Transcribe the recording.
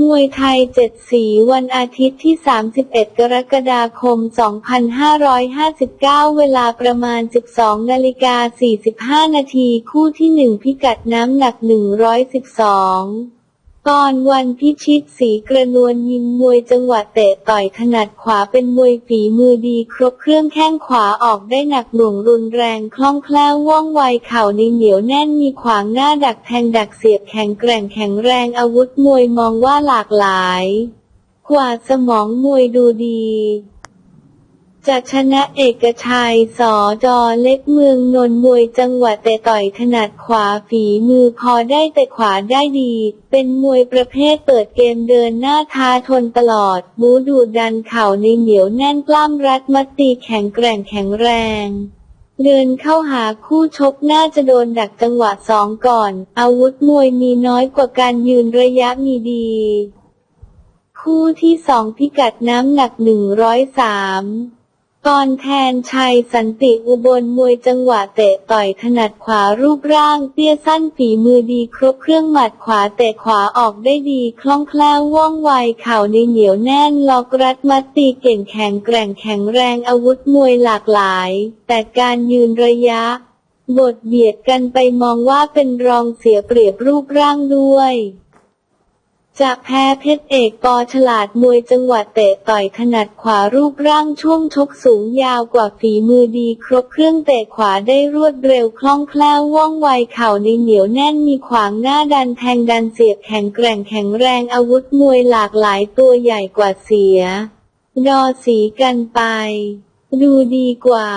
มวยไทยเจ็ดสีวันอาทิตย์ที่ 31 กรกฎาคม 2559 เวลาประมาณ 12นาฬิกา45 นาที คู่ที่ 1 พิกัดน้ำหนัก 112 กรวันพิชิตสีกระนวลยิมมวยจังหวะเตะต่อยถนัดขวาเป็นมวยฝีมือดีครบเครื่องแข้งขวาออกได้หนักหน่วงรุนแรงคล่องแคล่วว่องไวเข่าในเหนียวแน่นมีขวางหน้าดักแทงดักเสียบแข็งแกร่งแข็งแรงอาวุธมวยมองว่าหลากหลาย กว่าสมองมวยดูดี จะชนะเอกชัยสอจอเล็กเมืองนนท์มวยจังหวะแต่ต่อยถนัดขวาฝีมือพอได้แต่ขวาได้ดี เป็นมวยประเภทเปิดเกมเดินหน้าท้าทนตลอด บูดูดันเข่าในเหนียวแน่นกล้ามรัดมัดตีแข็งแกร่งแข็งแรงเดินเข้าหาคู่ชกน่าจะโดนดักจังหวะสองก่อน อาวุธมวยมีน้อยกว่าการยืนระยะมีดี คู่ที่สองพิกัดน้ำหนักหนึ่งร้อยสาม กรแทนชัยสันติอุบลมวยจังหวะเตะต่อยถนัดขวารูปร่างเตี้ยสั้นฝีมือดีครบเครื่องหมัดขวาเตะขวาออกได้ดีคล่องแคล่วว่องไวเข่าในเหนียวแน่นล็อกรัดมัดตีเก่งแข็งแกร่งแข็งแรงอาวุธมวยหลากหลาย แต่การยืนระยะ บทเบียดกันไปมองว่าเป็นรองเสียเปรียบรูปร่างด้วย จะแพ้เพชรเอกปอฉลาดมวยจังหวะเตะต่อยถนัดขวารูปร่างช่วงชกสูงยาวกว่าฝีมือดีครบเครื่องเตะขวาได้รวดเร็วคล่องแคล่วว่องไวเข่าในเหนียวแน่นมีขวางหน้าดันแทงดันเสียบแข็งแกร่งแข็งแรงอาวุธมวยหลากหลายตัวใหญ่กว่าเสีย ดอสีกันไป ดูดีกว่า